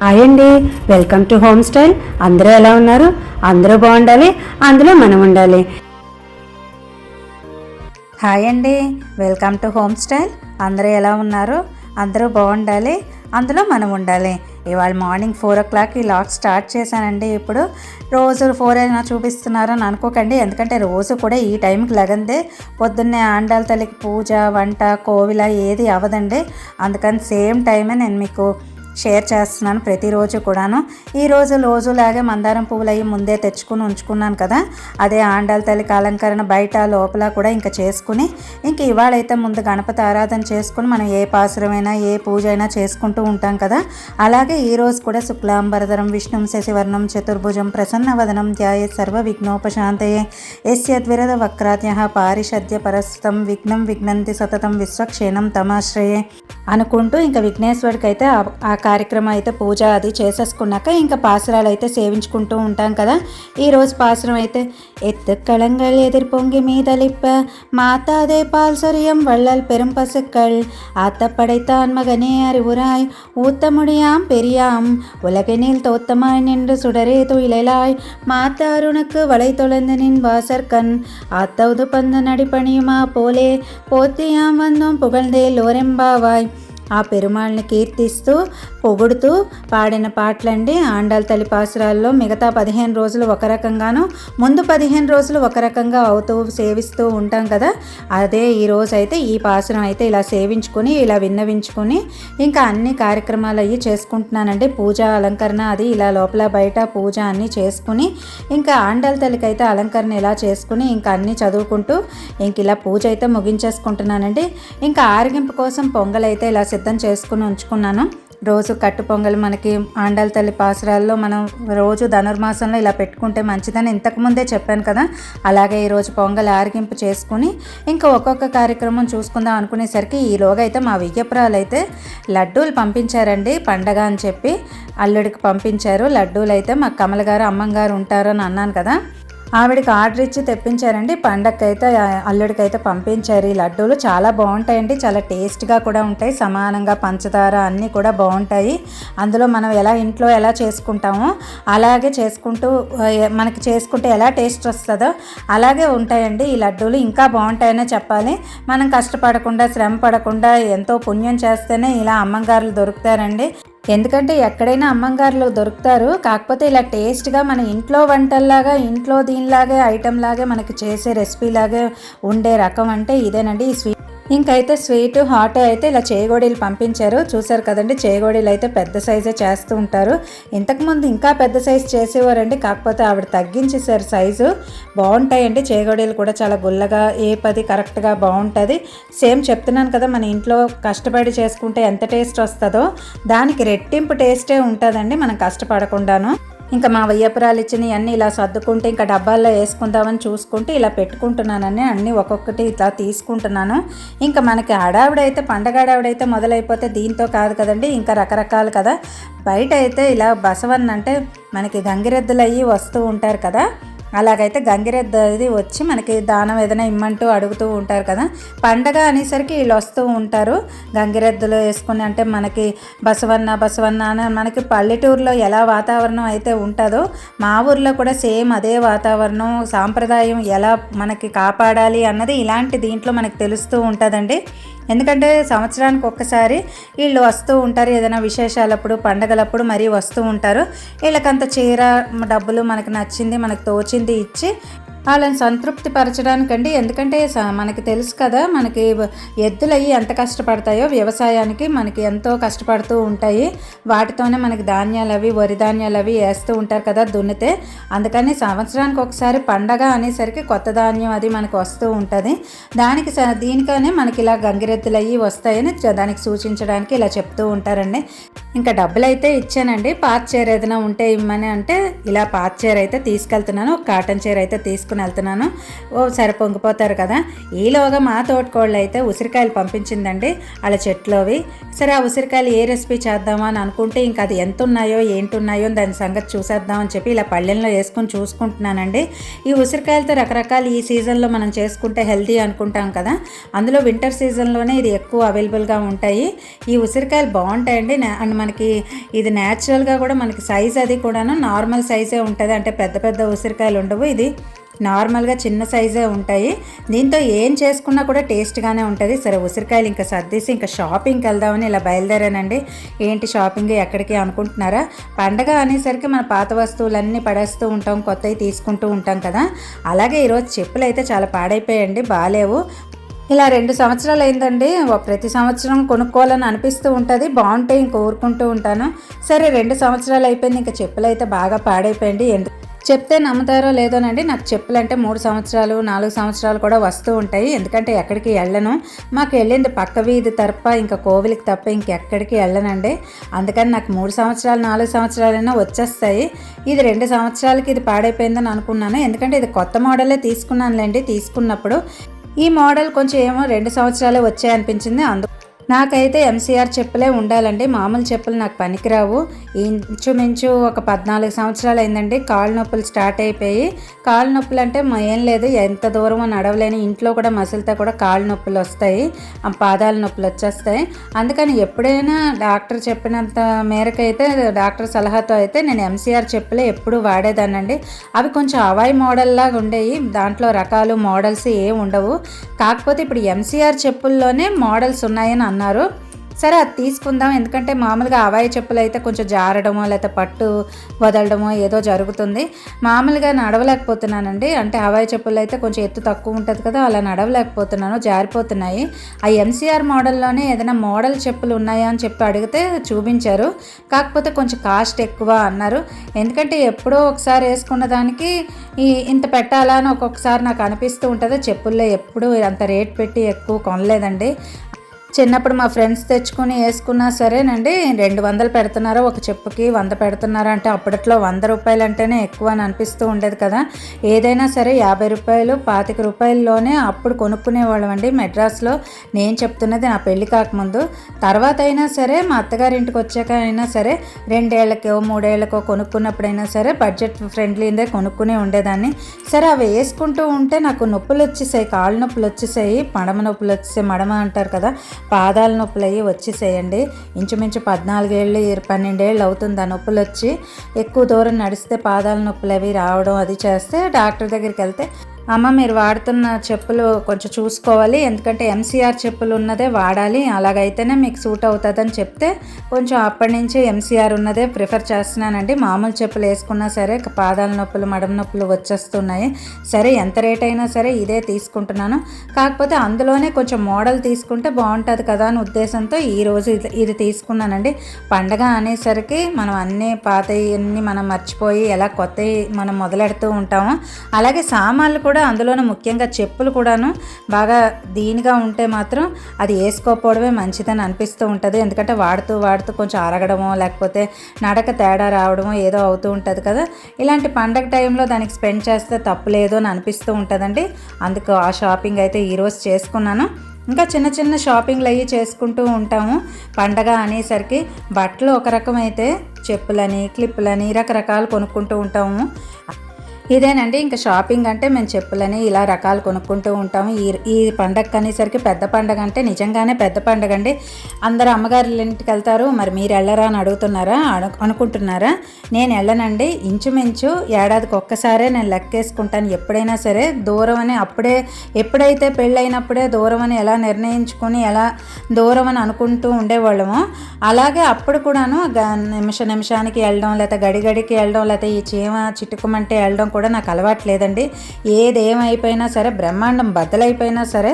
Hi అండి welcome to home style అందరూ ఎలా ఉన్నారు? అందరూ బాగుండాలి అందులో మనం ఉండాలి. హాయ్ అండి వెల్కమ్ టు హోమ్ స్టైల్ అందరూ ఎలా ఉన్నారు? అందరూ బాగుండాలి అందులో మనం ఉండాలి. ఇవాళ మార్నింగ్ ఫోర్ ఓ క్లాక్ ఈ లాక్ స్టార్ట్ చేశానండి ఇప్పుడు. రోజు ఫోర్ అయినా చూపిస్తున్నారని అనుకోకండి ఎందుకంటే రోజు కూడా ఈ టైంకి లగందే పొద్దున్నే ఆండాల తల్లికి పూజ వంట కోవిల ఏది అవ్వదండి. అందుకని సేమ్ టైమే నేను మీకు షేర్ చేస్తున్నాను ప్రతిరోజు కూడాను. ఈరోజు రోజు రోజులాగే మందారం పువ్వులు అవి ముందే తెచ్చుకుని ఉంచుకున్నాను కదా. అదే ఆండాల తల్లికి అలంకరణ బయట లోపల కూడా ఇంకా చేసుకుని ఇంక ఇవాళైతే ముందు గణపతి ఆరాధన చేసుకుని మనం ఏ పాసురమైనా ఏ పూజ అయినా చేసుకుంటూ ఉంటాం కదా. అలాగే ఈరోజు కూడా శుక్లాంబరధరం విష్ణుం శశివర్ణం చతుర్భుజం ప్రసన్నవదనం ధ్యాయ సర్వ విఘ్నోపశాంతయే. యస్యద్విరద వక్రాత్య పారిషద్య పరస్తం విఘ్నం విఘ్నంతి సతతం విశ్వక్షేణం తమాశ్రయే అనుకుంటూ ఇంకా విఘ్నేశ్వరుడికి అయితే ఆ కార్యక్రమం అయితే పూజ అది చేసేసుకున్నాక ఇంకా పాసురాలు అయితే సేవించుకుంటూ ఉంటాం కదా ఈ రోజు పాసురం అయితే ఎత్తు కళంగల్ ఎదిర్ పొంగి మీదలిప్ప మాతాదే పాల్ சொரியம் வள்ளல் பெரும் பசுக்கள் ஆத்தப்படைத்தான் மகனே அறிவுராய் ஊத்தமுடியாம் பெரியாம் உலகெனில் தோத்தமாய் நின்று சுடரே துயிலாய் மாத்தாருனுக்கு வளை தொலைந்து நின் வாசற்கண் ஆத்தவுது பந்து நடிப்பணியுமா போலே போத்தியாம் வந்தும் புகழ்ந்தே లోరెంబావాయ్ ఆ పెరుమాళ్ళని కీర్తిస్తూ పొగుడుతూ పాడిన పాటలండి. ఆండాల తల్లి పాసురాల్లో మిగతా పదిహేను రోజులు ఒక రకంగాను ముందు పదిహేను రోజులు ఒక రకంగా అవుతూ సేవిస్తూ ఉంటాం కదా. అదే ఈ రోజు అయితే ఈ పాసురం అయితే ఇలా సేవించుకొని ఇలా విన్నవించుకొని ఇంకా అన్ని కార్యక్రమాలు అవి చేసుకుంటున్నానండి. పూజ అలంకరణ అది ఇలా లోపల బయట పూజ అన్నీ చేసుకుని ఇంకా ఆండాల తల్లికి అయితే అలంకరణ ఇలా చేసుకుని ఇంకా అన్నీ చదువుకుంటూ ఇంక ఇలా పూజ అయితే ముగించేసుకుంటున్నానండి. ఇంకా ఆరగింపు కోసం పొంగల్ అయితే ఇలా సిద్ధం చేసుకుని ఉంచుకున్నాను. రోజు కట్టు పొంగల్ మనకి ఆండాల తల్లి పాసురాల్లో మనం రోజు ధనుర్మాసంలో ఇలా పెట్టుకుంటే మంచిదని ఇంతకుముందే చెప్పాను కదా. అలాగే ఈరోజు పొంగల్ ఆరగింపు చేసుకుని ఇంకా ఒక్కొక్క కార్యక్రమం చూసుకుందాం అనుకునేసరికి ఈలోగా అయితే మా వియ్యపురాలు అయితే లడ్డూలు పంపించారండి పండగ అని చెప్పి అల్లుడికి పంపించారు. లడ్డూలు అయితే మా కమల గారు అమ్మంగారు ఉంటారని అన్నాను కదా. ఆవిడకి ఆర్డర్ ఇచ్చి తెప్పించారండి. పండక్కైతే అల్లుడికైతే పంపించారు. ఈ లడ్డూలు చాలా బాగుంటాయండి. చాలా టేస్ట్గా కూడా ఉంటాయి. సమానంగా పంచదార అన్నీ కూడా బాగుంటాయి. అందులో మనం ఎలా ఇంట్లో ఎలా చేసుకుంటామో అలాగే చేసుకుంటూ మనకి చేసుకుంటే ఎలా టేస్ట్ వస్తుందో అలాగే ఉంటాయండి. ఈ లడ్డూలు ఇంకా బాగుంటాయనే చెప్పాలి. మనం కష్టపడకుండా శ్రమ పడకుండా ఎంతో పుణ్యం చేస్తేనే ఇలా అమ్మంగారులు దొరుకుతారండి. ఎందుకంటే ఎక్కడైనా అమ్మంగారులు దొరుకుతారు. కాకపోతే ఇలా టేస్ట్గా మన ఇంట్లో వంటల్లాగా ఇంట్లో దీనిలాగే ఐటెం లాగే మనకి చేసే రెసిపీ లాగే ఉండే రకం అంటే ఇదేనండి. ఈ స్వీట్ ఇంకైతే స్వీట్ హాట్ అయితే ఇలా చేయగోడీలు పంపించారు. చూసారు కదండి చేయగోడీలు అయితే పెద్ద సైజే చేస్తూ ఉంటారు. ఇంతకుముందు ఇంకా పెద్ద సైజు చేసేవారండి కాకపోతే ఆవిడ తగ్గించేసారు సైజు. బాగుంటాయండి చేయగోడీలు కూడా చాలా గుల్లగా ఏ పది కరెక్ట్గా బాగుంటుంది. సేమ్ చెప్తున్నాను కదా మన ఇంట్లో కష్టపడి చేసుకుంటే ఎంత టేస్ట్ వస్తుందో దానికి రెట్టింపు టేస్టే ఉంటుందండి మనం కష్టపడకుండాను. ఇంకా మా వయ్యపురాలు ఇచ్చినవి అన్నీ ఇలా సర్దుకుంటే ఇంకా డబ్బాల్లో వేసుకుందామని చూసుకుంటే ఇలా పెట్టుకుంటున్నానని అన్నీ ఒక్కొక్కటి ఇలా తీసుకుంటున్నాను. ఇంకా మనకి హడావిడైతే పండగ హడావిడైతే మొదలైపోతే దీంతో కాదు కదండి ఇంకా రకరకాలు కదా. బయట అయితే ఇలా బసవన్ అంటే మనకి గంగిరెద్దులు అయ్యి వస్తూ ఉంటారు కదా. అలాగైతే గంగిరెద్దు వచ్చి మనకి దానం ఏదైనా ఇమ్మంటూ అడుగుతూ ఉంటారు కదా. పండగ అనేసరికి వీళ్ళు వస్తూ ఉంటారు. గంగిరెద్దులు వేసుకుని అంటే మనకి బసవన్న బసవన్న అని మనకి పల్లెటూరులో ఎలా వాతావరణం అయితే ఉంటుందో మా ఊర్లో కూడా సేమ్ అదే వాతావరణం సాంప్రదాయం ఎలా మనకి కాపాడాలి అన్నది ఇలాంటి దీంట్లో మనకి తెలుస్తూ ఉంటుందండి. ఎందుకంటే సంవత్సరానికి ఒక్కసారి వీళ్ళు వస్తూ ఉంటారు ఏదైనా విశేషాలప్పుడు పండగలప్పుడు మరీ వస్తూ ఉంటారు. వీళ్ళకంత చీర డబ్బులు మనకు నచ్చింది మనకు తోచింది ఇచ్చి వాళ్ళని సంతృప్తి పరచడానికండి ఎందుకంటే స- మనకి తెలుసు కదా మనకి ఎద్దులయ్యి ఎంత కష్టపడతాయో వ్యవసాయానికి మనకి ఎంతో కష్టపడుతూ ఉంటాయి. వాటితోనే మనకి ధాన్యాలు అవి వరి ధాన్యాలు అవి వేస్తూ ఉంటారు కదా దున్నితే. అందుకని సంవత్సరానికి ఒకసారి పండగ అనేసరికి కొత్త ధాన్యం అది మనకు వస్తూ ఉంటుంది. దానికి స- దీనికనే మనకి ఇలా గంగిరెద్దులు అయ్యి వస్తాయని దానికి సూచించడానికి ఇలా చెప్తూ ఉంటారండి. ఇంకా డబ్బులు అయితే ఇచ్చానండి. పాత చీర ఏదైనా ఉంటే ఇమ్మని అంటే ఇలా పాత చీర అయితే తీసుకెళ్తున్నాను ఒక కాటన్ చీర అయితే తీసుకున్నాను. తీసుకుని వెళ్తున్నాను. ఓ సరే పొంగిపోతారు కదా. ఈలోగా మా తోటకోళ్ళు అయితే ఉసిరికాయలు పంపించిందండి. వాళ్ళ చెట్లోవి. సరే ఆ ఉసిరికాయలు ఏ రెసిపీ చేద్దామా అని అనుకుంటే ఇంకా అది ఎంత ఉన్నాయో ఏంటి ఉన్నాయో దాని సంగతి చూసేద్దామని చెప్పి ఇలా పళ్ళెంలో వేసుకొని చూసుకుంటున్నానండి. ఈ ఉసిరికాయలతో రకరకాల ఈ సీజన్లో మనం చేసుకుంటే హెల్తీ అనుకుంటాం కదా. అందులో వింటర్ సీజన్లోనే ఇది ఎక్కువ అవైలబుల్గా ఉంటాయి. ఈ ఉసిరికాయలు బాగుంటాయండి. అండ్ మనకి ఇది న్యాచురల్గా కూడా మనకి సైజ్ అది కూడాను నార్మల్ సైజే ఉంటుంది. అంటే పెద్ద పెద్ద ఉసిరికాయలు ఉండవు. ఇది నార్మల్గా చిన్న సైజే ఉంటాయి. దీంతో ఏం చేసుకున్నా కూడా టేస్ట్గానే ఉంటుంది. సరే ఉసిరికాయలు ఇంకా సర్దేసి ఇంకా షాపింగ్కి వెళ్దామని ఇలా బయలుదేరానండి. ఏంటి షాపింగ్ ఎక్కడికి అనుకుంటున్నారా? పండగ అనేసరికి మన పాత వస్తువులన్నీ పడేస్తూ ఉంటాం కొత్తవి తీసుకుంటూ ఉంటాం కదా. అలాగే ఈరోజు చెప్పులు అయితే చాలా పాడైపోయాయండి బాగాలేవు ఇలా రెండు సంవత్సరాలు అయిందండి. ప్రతి సంవత్సరం కొనుక్కోవాలని అనిపిస్తూ ఉంటుంది. బాగుంటాయి ఇంక ఊరుకుంటూ ఉంటాను. సరే రెండు సంవత్సరాలు అయిపోయింది ఇంకా చెప్పులు అయితే బాగా పాడైపోయింది ఎందుకు చెప్తే నమ్ముతారో లేదోనండి నాకు చెప్పులంటే మూడు సంవత్సరాలు నాలుగు సంవత్సరాలు కూడా వస్తూ ఉంటాయి. ఎందుకంటే ఎక్కడికి వెళ్ళను. మాకు వెళ్ళింది పక్క వీధి తప్ప ఇంకా కోవిలికి తప్ప ఇంకెక్కడికి వెళ్ళనండి. అందుకని నాకు మూడు సంవత్సరాలు నాలుగు సంవత్సరాలైనా వచ్చేస్తాయి. ఇది రెండు సంవత్సరాలకి ఇది పాడైపోయిందని అనుకున్నాను. ఎందుకంటే ఇది కొత్త మోడలే తీసుకున్నానులేండి తీసుకున్నప్పుడు. ఈ మోడల్ కొంచెం ఏమో రెండు సంవత్సరాలే వచ్చాయనిపించింది. అందు నాకైతే ఎంసీఆర్ చెప్పులే ఉండాలండి. మామూలు చెప్పులు నాకు పనికిరావు. ఇంచుమించు ఒక పద్నాలుగు సంవత్సరాలు అయిందండి. కాళ్ళ నొప్పులు స్టార్ట్ అయిపోయి కాళ్ళ నొప్పులు అంటే ఏం లేదు. ఎంత దూరం నడవలేని ఇంట్లో కూడా మసిలితే కూడా కాళ్ళ నొప్పులు వస్తాయి. పాదాల నొప్పులు వచ్చేస్తాయి. అందుకని ఎప్పుడైనా డాక్టర్ చెప్పినంత మేరకైతే డాక్టర్ సలహాతో అయితే నేను ఎంసీఆర్ చెప్పులే ఎప్పుడు వాడేదానండి అవి కొంచెం అవాయి మోడల్ లాగా ఉండేవి దాంట్లో రకాలు మోడల్స్ ఏం ఉండవు. కాకపోతే ఇప్పుడు ఎంసీఆర్ చెప్పుల్లోనే మోడల్స్ ఉన్నాయని అన్నారు. సరే అది తీసుకుందాం. ఎందుకంటే మామూలుగా అవాయి చెప్పులు అయితే కొంచెం జారడమో లేకపోతే పట్టు వదలడమో ఏదో జరుగుతుంది. మామూలుగా నడవలేకపోతున్నానండి. అంటే అవాయి చెప్పులు అయితే కొంచెం ఎత్తు తక్కువ ఉంటుంది కదా అలా నడవలేకపోతున్నాను జారిపోతున్నాయి. ఆ ఎంసీఆర్ మోడల్లోనే ఏదైనా మోడల్ చెప్పులు ఉన్నాయా అని చెప్పి అడిగితే చూపించారు. కాకపోతే కొంచెం కాస్ట్ ఎక్కువ అన్నారు. ఎందుకంటే ఎప్పుడో ఒకసారి వేసుకున్న దానికి ఈ ఇంత పెట్టాలా అని ఒక్కొక్కసారి నాకు అనిపిస్తూ ఉంటుంది. చెప్పుల్లో ఎప్పుడు అంత రేట్ పెట్టి ఎక్కువ కొనలేదండి. చిన్నప్పుడు మా ఫ్రెండ్స్ తెచ్చుకుని వేసుకున్నా సరేనండి. రెండు వందలు పెడుతున్నారా? ఒక చెప్పుకి వంద పెడుతున్నారా అంటే అప్పట్లో వంద రూపాయలు అంటేనే ఎక్కువ అని అనిపిస్తూ ఉండేది కదా. ఏదైనా సరే యాభై రూపాయలు పాతిక రూపాయల్లోనే అప్పుడు కొనుక్కునేవాళ్ళం అండి మెడ్రాస్లో. నేను చెప్తున్నది నా పెళ్ళి కాకముందు. తర్వాత అయినా సరే మా అత్తగారింటికి వచ్చాక అయినా సరే రెండేళ్ళకో మూడేళ్ళకో కొనుక్కున్నప్పుడైనా సరే బడ్జెట్ ఫ్రెండ్లీదే కొనుక్కునే ఉండేదాన్ని. సరే అవి వేసుకుంటూ ఉంటే నాకు నొప్పులు వచ్చేసాయి కాళ్ళు నొప్పులు వచ్చేసాయి మడమ నొప్పులు వచ్చేసాయి మడమ అంటారు కదా. పాదాల నొప్పులు అయ్యి వచ్చేసాయండి. ఇంచుమించు పద్నాలుగేళ్ళు పన్నెండేళ్ళు అవుతుంది. ఆ నొప్పులు వచ్చి ఎక్కువ దూరం నడిస్తే పాదాల నొప్పులు అవి రావడం అది చేస్తే డాక్టర్ దగ్గరికి వెళ్తే అమ్మ మీరు వాడుతున్న చెప్పులు కొంచెం చూసుకోవాలి. ఎందుకంటే ఎంసీఆర్ చెప్పులు ఉన్నదే వాడాలి. అలాగైతేనే మీకు సూట్ అవుతుందని చెప్తే కొంచెం అప్పటి నుంచి ఎంసీఆర్ ఉన్నదే ప్రిఫర్ చేస్తున్నానండి. మామూలు చెప్పులు వేసుకున్నా సరే పాదాల నొప్పులు మడమ నొప్పులు వచ్చేస్తున్నాయి. సరే ఎంత రేట్ అయినా సరే ఇదే తీసుకుంటున్నాను. కాకపోతే అందులోనే కొంచెం మోడల్ తీసుకుంటే బాగుంటుంది కదా అని ఉద్దేశంతో ఈరోజు ఇది ఇది తీసుకున్నానండి. పండగ అనేసరికి మనం అన్నీ పాతవి అన్నీ మనం మర్చిపోయి ఎలా కొత్తవి మనం మొదలెడుతూ ఉంటాము అలాగే సామాన్లు కూడా అందులోనూ ముఖ్యంగా చెప్పులు కూడాను బాగా దీనిగా ఉంటే మాత్రం అది వేసుకోకపోవడమే మంచిదని అనిపిస్తూ ఉంటుంది. ఎందుకంటే వాడుతూ వాడుతూ కొంచెం అరగడమో లేకపోతే నడక తేడా రావడమో ఏదో అవుతూ ఉంటుంది కదా. ఇలాంటి పండగ టైంలో దానికి స్పెండ్ చేస్తే తప్పులేదు అని అనిపిస్తూ ఉంటుందండి. అందుకు ఆ షాపింగ్ అయితే ఈరోజు చేసుకున్నాను. ఇంకా చిన్న చిన్న షాపింగ్లు అయ్యి చేసుకుంటూ ఉంటాము. పండగ అనేసరికి బట్టలు ఒక రకం అయితే చెప్పులని క్లిప్పులని రకరకాలు కొనుక్కుంటూ ఉంటాము. ఇదేనండి ఇంకా షాపింగ్ అంటే మేము చెప్పులని ఇలా రకాలు కొనుక్కుంటూ ఉంటాము. ఈ ఈ పండగ అనేసరికి పెద్ద పండగ అంటే నిజంగానే పెద్ద పండగ అండి. అందరు అమ్మగారుల ఇంటికి వెళ్తారు. మరి మీరు వెళ్ళరా అని అడుగుతున్నారా? అను అనుకుంటున్నారా? నేను వెళ్ళనండి. ఇంచుమించు ఏడాదికి ఒక్కసారే నేను లెక్కేసుకుంటాను. ఎప్పుడైనా సరే దూరం అని అప్పుడే ఎప్పుడైతే పెళ్ళైనప్పుడే దూరం అని ఎలా నిర్ణయించుకొని ఎలా దూరం అని అనుకుంటూ ఉండేవాళ్ళము. అలాగే అప్పుడు కూడాను గ- నిమిష నిమిషానికి వెళ్ళడం లేకపోతే గడిగడికి వెళ్ళడం లేకపోతే ఈ చీమ చిటుకుమంటే వెళ్ళడం కూడా నాకు అలవాటు లేదండి. ఏదేమైపోయినా సరే బ్రహ్మాండం బద్దలైపోయినా సరే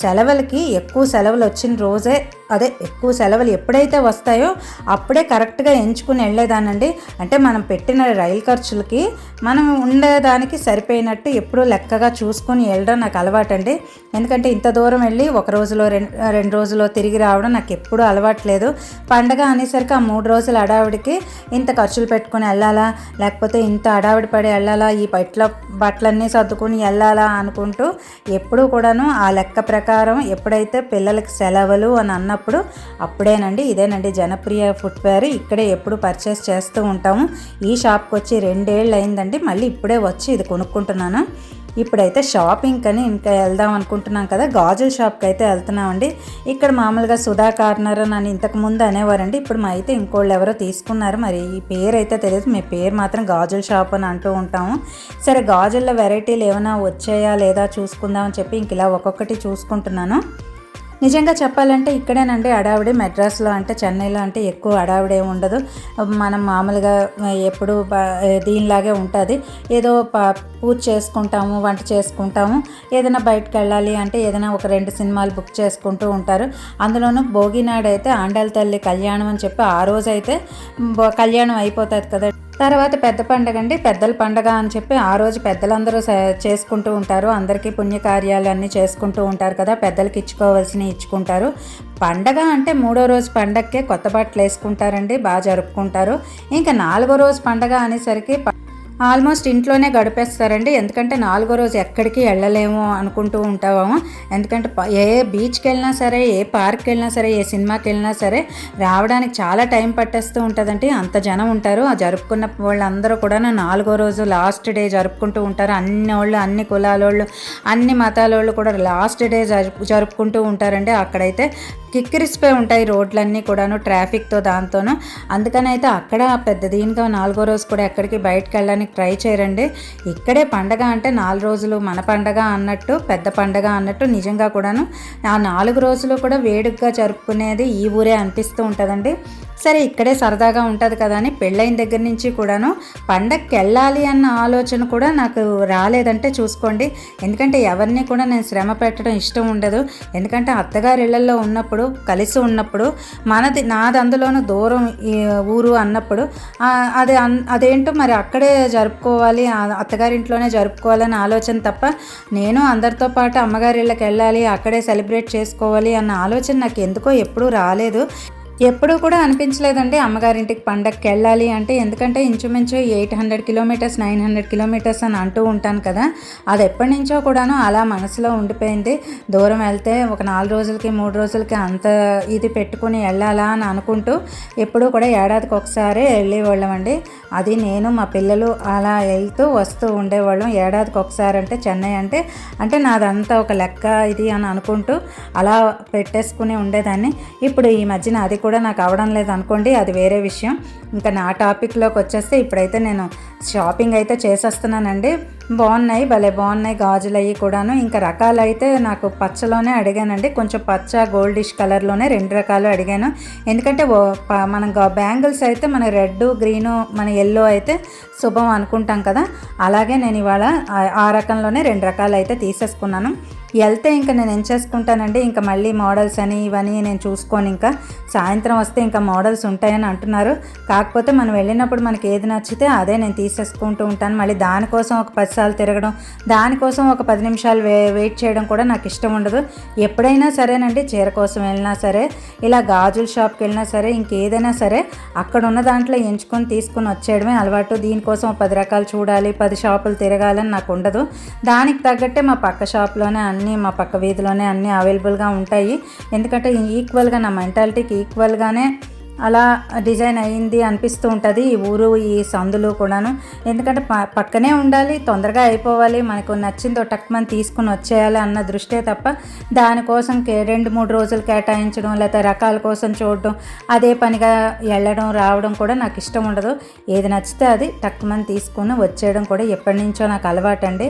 సెలవులకి ఎక్కువ సెలవులు వచ్చిన రోజే అదే ఎక్కువ సెలవులు ఎప్పుడైతే వస్తాయో అప్పుడే కరెక్ట్గా ఎంచుకుని వెళ్ళేదానండి అంటే మనం పెట్టిన రైలు ఖర్చులకి మనం ఉండేదానికి సరిపోయినట్టు ఎప్పుడూ లెక్కగా చూసుకొని వెళ్ళడం నాకు అలవాటండి. ఎందుకంటే ఇంత దూరం వెళ్ళి ఒక రోజులో రెండు రెండు రోజులో తిరిగి రావడం నాకు ఎప్పుడూ అలవాట్లేదు. పండగ అనేసరికి ఆ మూడు రోజుల అడావిడికి ఇంత ఖర్చులు పెట్టుకుని వెళ్ళాలా లేకపోతే ఇంత అడావిడి పడి వెళ్ళాలా ఈ బట్ల బట్టలన్నీ సర్దుకుని వెళ్ళాలా అనుకుంటూ ఎప్పుడూ కూడాను ఆ లెక్క ప్రకారం ప్రకారం ఎప్పుడైతే పిల్లలకి సెలవులు అని అన్నప్పుడు అప్పుడేనండి ఇదేనండి జనప్రియ ఫుట్వేర్. ఇక్కడే ఎప్పుడు పర్చేస్ చేస్తూ ఉంటాము. ఈ షాప్కి వచ్చి రెండేళ్ళు అయిందండి మళ్ళీ ఇప్పుడే వచ్చి ఇది కొనుక్కుంటున్నాను. ఇప్పుడైతే షాపింగ్ అని ఇంకా వెళ్దాం అనుకుంటున్నాం కదా. గాజుల షాప్కి అయితే వెళ్తున్నామండి. ఇక్కడ మామూలుగా సుధా కార్నర్ అని ఇంతకు ముందు అనేవారండి. ఇప్పుడు మా అయితే ఇంకోళ్ళు ఎవరో తీసుకున్నారు. మరి ఈ పేరు అయితే తెలియదు. మీ పేరు మాత్రం గాజుల షాప్ అని అంటూ ఉంటాము. సరే గాజుల్లో వెరైటీలు ఏమైనా వచ్చాయా లేదా చూసుకుందామని చెప్పి ఇంక ఇలా ఒక్కొక్కటి చూసుకుంటున్నాను. నిజంగా చెప్పాలంటే ఇక్కడేనండి అడావిడి మెడ్రాస్లో అంటే చెన్నైలో అంటే ఎక్కువ అడావిడే ఉండదు. మనం మామూలుగా ఎప్పుడు దీనిలాగే ఉంటుంది. ఏదో పూజ చేసుకుంటాము వంట చేసుకుంటాము. ఏదైనా బయటకు వెళ్ళాలి అంటే ఏదైనా ఒక రెండు సినిమాలు బుక్ చేసుకుంటూ ఉంటారు. అందులోనూ భోగినాడు అయితే ఆండాల తల్లి కళ్యాణం అని చెప్పి ఆ రోజైతే కళ్యాణం అయిపోతుంది కదా. తర్వాత పెద్ద పండగ అండి పెద్దల పండగ అని చెప్పి ఆ రోజు పెద్దలందరూ చేసుకుంటూ ఉంటారు. అందరికీ పుణ్యకార్యాలు అన్నీ చేసుకుంటూ ఉంటారు కదా. పెద్దలకి ఇచ్చుకోవాల్సినవి ఇచ్చుకుంటారు. పండగ అంటే మూడో రోజు పండగకే కొత్త బట్టలు వేసుకుంటారండి బాగా జరుపుకుంటారు. ఇంకా నాలుగో రోజు పండగ అనేసరికి ఆల్మోస్ట్ ఇంట్లోనే గడిపేస్తారండి. ఎందుకంటే నాలుగో రోజు ఎక్కడికి వెళ్ళలేము అనుకుంటూ ఉంటాము. ఎందుకంటే ఏ బీచ్కి వెళ్ళినా సరే ఏ పార్క్కి వెళ్ళినా సరే ఏ సినిమాకి వెళ్ళినా సరే రావడానికి చాలా టైం పట్టేస్తూ ఉంటుందండి. అంత జనం ఉంటారు. ఆ జరుపుకున్న వాళ్ళందరూ కూడా నాలుగో రోజు లాస్ట్ డే జరుపుకుంటూ ఉంటారు. అన్ని వాళ్ళు అన్ని కులాలోళ్ళు అన్ని మతాలోళ్ళు కూడా లాస్ట్ డే జరుపు జరుపుకుంటూ ఉంటారండి. అక్కడైతే కిక్కిరిసిపోయి ఉంటాయి రోడ్లన్నీ కూడాను ట్రాఫిక్తో దాంతోనూ. అయితే అక్కడ పెద్ద దీనిగా నాలుగో రోజు కూడా ఎక్కడికి బయటకు వెళ్ళడానికి ట్రై చేయరండి. ఇక్కడే పండగ అంటే నాలుగు రోజులు మన పండగ అన్నట్టు పెద్ద పండగ అన్నట్టు నిజంగా కూడాను. ఆ నాలుగు రోజులు కూడా వేడుకగా జరుపుకునేది ఈ ఊరే అనిపిస్తూ ఉంటుందండి. సరే ఇక్కడే సరదాగా ఉంటుంది కదా అని పెళ్ళైన దగ్గర నుంచి కూడాను పండగకి వెళ్ళాలి అన్న ఆలోచన కూడా నాకు రాలేదంటే చూసుకోండి. ఎందుకంటే ఎవరిని కూడా నేను శ్రమ పెట్టడం ఇష్టం ఉండదు. ఎందుకంటే అత్తగారి ఇళ్ళలో ఉన్నప్పుడు కలిసి ఉన్నప్పుడు మనది నాది అందులోనూ దూరం ఊరు అన్నప్పుడు అది అదేంటో మరి అక్కడే జరుపుకోవాలి అత్తగారింట్లోనే జరుపుకోవాలని ఆలోచన తప్ప నేను అందరితో పాటు అమ్మగారి ఇళ్ళకి వెళ్ళాలి అక్కడే సెలబ్రేట్ చేసుకోవాలి అన్న ఆలోచన నాకు ఎందుకో ఎప్పుడూ రాలేదు. ఎప్పుడూ కూడా అనిపించలేదండి అమ్మగారింటికి పండగకి వెళ్ళాలి అంటే ఎందుకంటే ఇంచుమించు eight hundred kilometres nine hundred kilometres అని అంటూ ఉంటాను కదా. అది ఎప్పటి నుంచో కూడాను అలా మనసులో ఉండిపోయింది. దూరం వెళ్తే ఒక నాలుగు రోజులకి మూడు రోజులకి అంత ఇది పెట్టుకుని వెళ్ళాలా అని అనుకుంటూ ఎప్పుడూ కూడా ఏడాదికి ఒకసారి వెళ్ళేవాళ్ళమండి. అది నేను మా పిల్లలు అలా వెళ్తూ వస్తూ ఉండేవాళ్ళం. ఏడాదికి ఒకసారి అంటే చెన్నై అంటే అంటే నాదంతా ఒక లెక్క ఇది అని అనుకుంటూ అలా పెట్టేసుకుని ఉండేదాన్ని. ఇప్పుడు ఈ మధ్యన అది కూడా నాకు అవడం లేదు అనుకోండి అది వేరే విషయం. ఇంకా నా టాపిక్లోకి వచ్చేస్తే ఇప్పుడైతే నేను షాపింగ్ అయితే చేసేస్తున్నానండి. బాగున్నాయి భలే బాగున్నాయి గాజులు అవి కూడాను. ఇంకా రకాలు అయితే నాకు పచ్చలోనే అడిగానండి. కొంచెం పచ్చ గోల్డిష్ కలర్లోనే రెండు రకాలు అడిగాను. ఎందుకంటే మనం బ్యాంగిల్స్ అయితే మన రెడ్ గ్రీను మన ఎల్లో అయితే శుభం అనుకుంటాం కదా. అలాగే నేను ఇవాళ ఆ రకంలోనే రెండు రకాలు అయితే తీసేసుకున్నాను. వెళ్తే ఇంకా నేను ఎంచేసుకుంటానండి ఇంకా మళ్ళీ మోడల్స్ అని ఇవన్నీ నేను చూసుకొని ఇంకా సాయంత్రం వస్తే ఇంకా మోడల్స్ ఉంటాయని అంటున్నారు. కాకపోతే మనం వెళ్ళినప్పుడు మనకి ఏది నచ్చితే అదే నేను తీసేసుకుంటూ ఉంటాను. మళ్ళీ దానికోసం ఒక పదిసార్లు తిరగడం దానికోసం ఒక పది నిమిషాలు వే వెయిట్ చేయడం కూడా నాకు ఇష్టం ఉండదు. ఎప్పుడైనా సరేనండి చీర కోసం వెళ్ళినా సరే ఇలా గాజుల షాప్కి వెళ్ళినా సరే ఇంకేదైనా సరే అక్కడ ఉన్న దాంట్లో ఎంచుకొని తీసుకుని వచ్చేయడమే అలవాటు. దీనికోసం పది రకాలు చూడాలి పది షాపులు తిరగాలని నాకు ఉండదు. దానికి తగ్గట్టే మా పక్క షాప్లోనే అన్ని అన్నీ మా పక్క వీధిలోనే అన్నీ అవైలబుల్గా ఉంటాయి. ఎందుకంటే ఈక్వల్గా నా మెంటాలిటీకి ఈక్వల్గానే అలా డిజైన్ అయ్యింది అనిపిస్తూ ఉంటుంది ఈ ఊరు ఈ సందులు కూడాను. ఎందుకంటే పక్కనే ఉండాలి తొందరగా అయిపోవాలి మనకు నచ్చిందో టక్మని తీసుకుని వచ్చేయాలి అన్న దృష్టే తప్ప దానికోసం రెండు మూడు రోజులు కేటాయించడం లేకపోతే రకాల కోసం చూడడం అదే పనిగా వెళ్ళడం రావడం కూడా నాకు ఇష్టం ఉండదు. ఏది నచ్చితే అది టక్మని తీసుకుని వచ్చేయడం కూడా ఎప్పటి నుంచో నాకు అలవాటండి.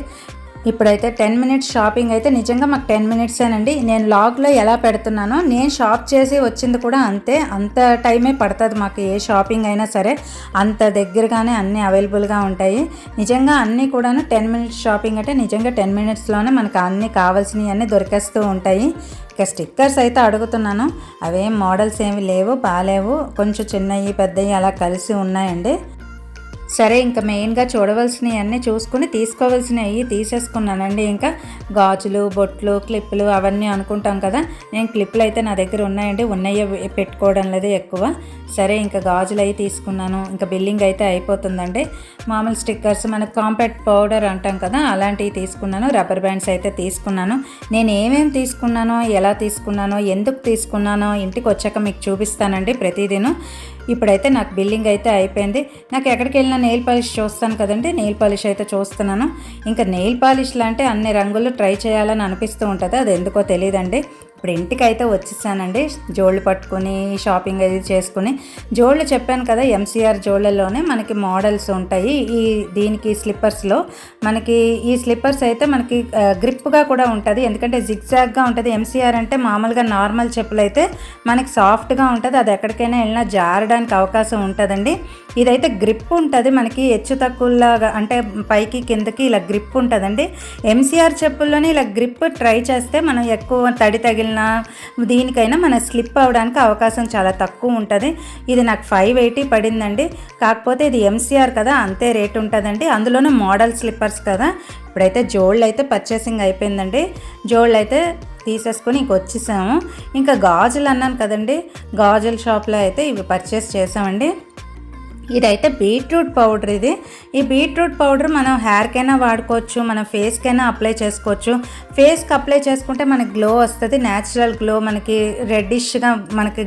ఇప్పుడైతే టెన్ మినిట్స్ షాపింగ్ అయితే నిజంగా మాకు టెన్ మినిట్సేనండి. నేను లాగ్లో ఎలా పెడుతున్నానో నేను షాప్ చేసి వచ్చింది కూడా అంతే. అంత టైమే పడుతుంది మాకు ఏ షాపింగ్ అయినా సరే. అంత దగ్గరగానే అన్నీ అవైలబుల్గా ఉంటాయి. నిజంగా అన్నీ కూడాను టెన్ మినిట్స్ షాపింగ్ అంటే నిజంగా టెన్ మినిట్స్లోనే మనకు అన్నీ కావాల్సినవి అన్నీ దొరికేస్తూ ఉంటాయి. ఇక స్టిక్కర్స్ అయితే అడుగుతున్నాను. అవేం మోడల్స్ ఏమి లేవు బాగాలేవు. కొంచెం చిన్నవి పెద్దవి అలా కలిసి ఉన్నాయండి. సరే ఇంకా మెయిన్గా చూడవలసినవి అన్నీ చూసుకుని తీసుకోవాల్సినవి తీసేసుకున్నానండి. ఇంకా గాజులు బొట్లు క్లిప్పులు అవన్నీ అనుకుంటాం కదా. నేను క్లిప్పులు అయితే నా దగ్గర ఉన్నాయండి. ఉన్నాయే పెట్టుకోవడం లేదు ఎక్కువ. సరే ఇంకా గాజులు అవి తీసుకున్నాను. ఇంకా బిల్లింగ్ అయితే అయిపోతుందండి. మామూలు స్టిక్కర్స్ మనకు కాంపాక్ట్ పౌడర్ అంటాం కదా అలాంటివి తీసుకున్నాను. రబ్బర్ బ్యాండ్స్ అయితే తీసుకున్నాను. నేను ఏమేమి తీసుకున్నానో ఎలా తీసుకున్నానో ఎందుకు తీసుకున్నానో ఇంటికి వచ్చాక మీకు చూపిస్తానండి ప్రతిదినం. ఇప్పుడైతే నాకు బిల్లింగ్ అయితే అయిపోయింది. నాకు ఎక్కడికి వెళ్ళినా నెయిల్ పాలిష్ చూస్తాను కదండి. నెయిల్ పాలిష్ అయితే చూస్తున్నాను. ఇంకా నెయిల్ పాలిష్లు అంటే అన్ని రంగులు ట్రై చేయాలని అనిపిస్తూ ఉంటుంది. అది ఎందుకో తెలియదండి. ఇప్పుడు ఇంటికి అయితే వచ్చేసానండి. జోళ్ళు పట్టుకొని షాపింగ్ అది చేసుకుని. జోళ్ళు చెప్పాను కదా ఎంసీఆర్ జోళ్ళలోనే మనకి మోడల్స్ ఉంటాయి. ఈ దీనికి స్లిప్పర్స్లో మనకి ఈ స్లిప్పర్స్ అయితే మనకి గ్రిప్గా కూడా ఉంటుంది. ఎందుకంటే జిగ్జాగ్గా ఉంటుంది. ఎంసీఆర్ అంటే మామూలుగా నార్మల్ చెప్పులు అయితే మనకి సాఫ్ట్గా ఉంటుంది. అది ఎక్కడికైనా వెళ్ళినా జారడానికి అవకాశం ఉంటుందండి. ఇదైతే గ్రిప్ ఉంటుంది. మనకి హెచ్చు తక్కువలాగా అంటే పైకి కిందకి ఇలా గ్రిప్ ఉంటుందండి. ఎంసీఆర్ చెప్పుల్లోనే ఇలా గ్రిప్ ట్రై చేస్తే మనం ఎక్కువ తడి తగిలిన దీనికైనా మన స్లిప్ అవ్వడానికి అవకాశం చాలా తక్కువ ఉంటుంది. ఇది నాకు ఫైవ్ ఎయిటీ పడిందండి. కాకపోతే ఇది ఎంసీఆర్ కదా అంతే రేట్ ఉంటుందండి. అందులోనే మోడల్ స్లిప్పర్స్ కదా. ఇప్పుడైతే జోళ్ళు అయితే పర్చేసింగ్ అయిపోయిందండి. జోళ్ళు అయితే తీసేసుకొని ఇంక వచ్చేసాము. ఇంకా గాజులు అన్నాను కదండి. గాజుల షాప్లో అయితే ఇవి పర్చేస్ చేసామండి. ఇదైతే బీట్రూట్ పౌడర్ ఇది. ఈ బీట్రూట్ పౌడర్ మనం హెయిర్కైనా వాడుకోవచ్చు మన ఫేస్కైనా అప్లై చేసుకోవచ్చు. ఫేస్కి అప్లై చేసుకుంటే మనకి గ్లో వస్తుంది న్యాచురల్ గ్లో మనకి రెడ్డిష్గా మనకి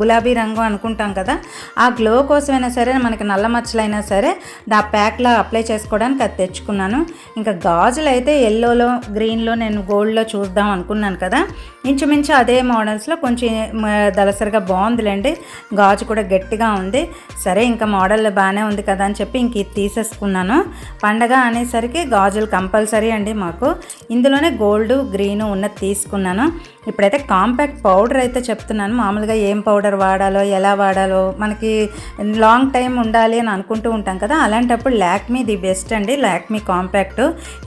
గులాబీ రంగు అనుకుంటాం కదా. ఆ గ్లో కోసమైనా సరే మనకి నల్ల మచ్చలైనా సరే నా ప్యాక్లో అప్లై చేసుకోవడానికి అది తెచ్చుకున్నాను. ఇంకా గాజులు అయితే ఎల్లోలో గ్రీన్లో నేను గోల్డ్లో చూద్దాం అనుకున్నాను కదా. ఇంచుమించు అదే మోడల్స్లో కొంచెం దలసరిగా బాగుందిలేండి. గాజు కూడా గట్టిగా ఉంది. సరే ఇంకా మోడల్ బాగానే ఉంది కదా అని చెప్పి ఇంక ఇది తీసేసుకున్నాను. పండగ అనేసరికి గాజులు కంపల్సరీ అండి మాకు. ఇందులోనే గోల్డ్ గ్రీన్ ఉన్నది తీసుకున్నాను. ఇప్పుడైతే కాంపాక్ట్ పౌడర్ అయితే చెప్తున్నాను. మామూలుగా ఏం పౌడర్ వాడాలో ఎలా వాడాలో మనకి లాంగ్ టైం ఉండాలి అని అనుకుంటూ ఉంటాం కదా అలాంటప్పుడు లాక్మీ ది బెస్ట్ అండి లాక్మీ కాంపాక్ట్.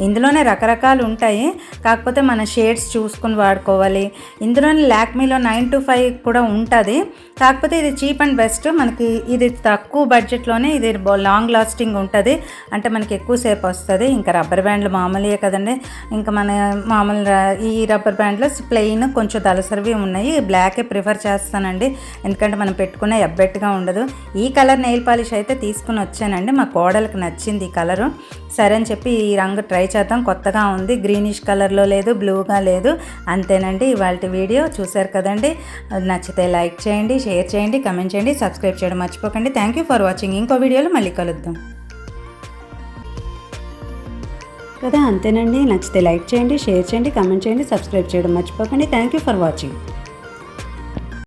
ఇందులోనే రకరకాలు ఉంటాయి. కాకపోతే మన షేడ్స్ చూసుకుని వాడుకోవాలి. ఇందులోనే లాక్మీలో నైన్ టు ఫైవ్ కూడా ఉంటుంది. కాకపోతే ఇది చీప్ అండ్ బెస్ట్. మనకి ఇది తక్కువ బడ్జెట్లోనే ఇది లాంగ్ లాస్టింగ్ ఉంటుంది. అంటే మనకి ఎక్కువసేపు వస్తుంది. ఇంకా రబ్బర్ బ్యాండ్లు మామూలే కదండి. ఇంకా మన మామూలు ఈ రబ్బర్ బ్యాండ్లో ప్లెయిన్ కొంచెం దలసరివి ఉన్నాయి. బ్లాకే ప్రిఫర్ చేస్తానండి. ఎందుకంటే మనం పెట్టుకునే ఎబ్బెట్టుగా ఉండదు. ఈ కలర్ నెయిల్ పాలిష్ అయితే తీసుకుని వచ్చానండి. మా కోడలకు నచ్చింది ఈ కలరు సరే అని చెప్పి ఈ రంగు ట్రై చేద్దాం. కొత్తగా ఉంది. గ్రీనిష్ కలర్లో లేదు బ్లూగా లేదు. అంతేనండి ఇవాళ వీడియో. చూశారు కదండి. నచ్చితే లైక్ చేయండి షేర్ చేయండి కమెంట్ చేయండి సబ్స్క్రైబ్ చేయడం మర్చిపోకండి. థ్యాంక్ యూ ఫర్ వాచింగ్ ఇంకో వీడియోలో మళ్ళీ కలుద్దాం. కదా అంతేనండి. నచ్చితే లైక్ చేయండి షేర్ చేయండి కామెంట్ చేయండి సబ్స్క్రైబ్ చేయడం మర్చిపోకండి. Thank you for watching